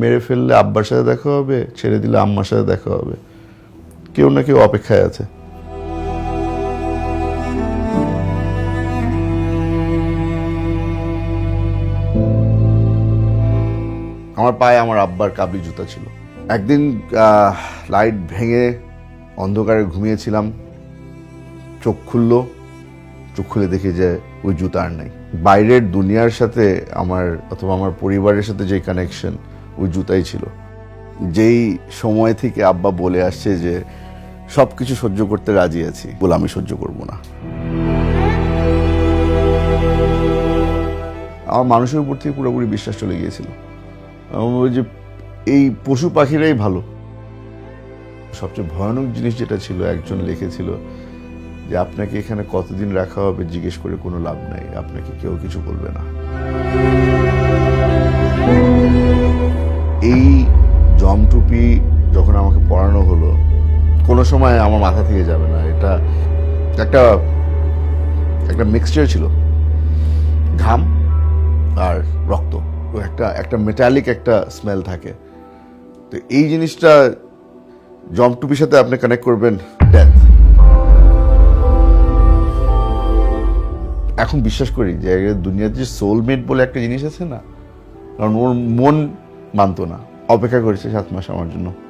মেরে ফেললে আব্বার সাথে দেখা হবে, ছেড়ে দিলে আম্মার সাথে দেখা হবে। কেউ না কেউ অপেক্ষায় আছে। আমার পায়ে আমার আব্বার কাবলি জুতা ছিল। একদিন লাইট ভেঙে অন্ধকারে ঘুমিয়েছিলাম। চোখ খুললো, চোখ খুলে দেখি যে ওই জুতা আর নাই। বাইরের দুনিয়ার সাথে আমার অথবা আমার পরিবারের সাথে যে কানেকশন ওই জুতাই ছিল। যেই সময় থেকে আব্বা বলে আসছে যে সব কিছু সহ্য করতে রাজি আছি, বলে আমি সহ্য করব না। আমার মানুষের উপর থেকে পুরোপুরি বিশ্বাস চলে গিয়েছিল। যে এই পশু পাখিরাই ভালো। সবচেয়ে ভয়ানক জিনিস যেটা ছিল, একজন লিখেছিল যে, আপনাকে এখানে কতদিন রাখা হবে জিজ্ঞেস করে কোনো লাভ নাই, আপনাকে কেউ কিছু বলবে না। জমটুপি যখন আমাকে পড়ানো হলো, কোনো সময় আমার মাথা থেকে যাবে না। এটা একটা একটা মিক্সচার ছিল। ঘাম আর রক্ত। একটা একটা মেটালিক একটা স্মেল থাকে। তো এই জিনিসটা জমটুপির সাথে আপনি কানেক্ট করবেন ডেথ এখন বিশ্বাস করি যে দুনিয়াতে যে সোলমেট বলে একটা জিনিস আছে না, কারণ ওর মন মানতো না। অপেক্ষা করেছে সাত মাস আমার জন্য।